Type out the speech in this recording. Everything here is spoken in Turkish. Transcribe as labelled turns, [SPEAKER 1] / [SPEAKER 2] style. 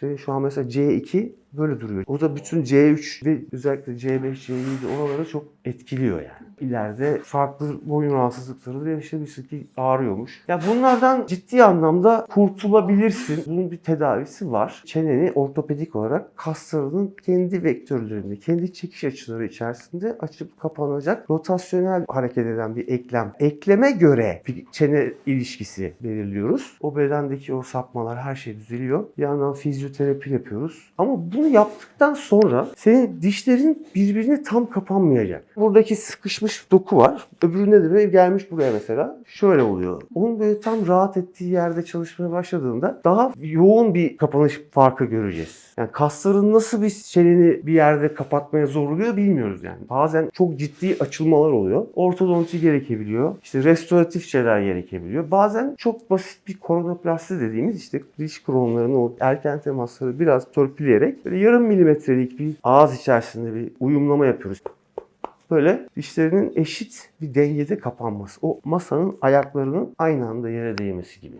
[SPEAKER 1] Senin şu an mesela C2 böyle duruyor. O da bütün C3 ve özellikle C5, C7 oraları çok etkiliyor yani. İleride farklı boyun rahatsızlıkları da yaşayabilirsin ki ağrıyormuş. Ya bunlardan ciddi anlamda kurtulabilirsin. Bunun bir tedavisi var. Çeneni ortopedik olarak kaslarının kendi vektörlerinde, kendi çekiş açıları içerisinde açıp kapanacak rotasyonel hareket eden bir eklem. Ekleme göre bir çene ilişkisi belirliyoruz. O bedendeki o sapmalar her şey düzeliyor. Bir yandan fizyoterapi yapıyoruz. Ama bunu yaptıktan sonra senin dişlerin birbirine tam kapanmayacak. Buradaki sıkışmış doku var. Öbüründe de böyle gelmiş buraya mesela. Şöyle oluyor. Onun böyle tam rahat ettiği yerde çalışmaya başladığında daha yoğun bir kapanış farkı göreceğiz. Yani kasların nasıl bir çeneni bir yerde kapatmaya zorluyor bilmiyoruz yani. Bazen çok ciddi açılmalar oluyor. Ortodonti gerekebiliyor. İşte restoratif şeyler gerekebiliyor. Bazen çok basit bir koronoplasti dediğimiz işte diş kronlarının o erken temasları biraz törpüleyerek böyle yarım milimetrelik bir ağız içerisinde bir uyumlama yapıyoruz böyle dişlerinin eşit bir dengede kapanması. O masanın ayaklarının aynı anda yere değmesi gibi.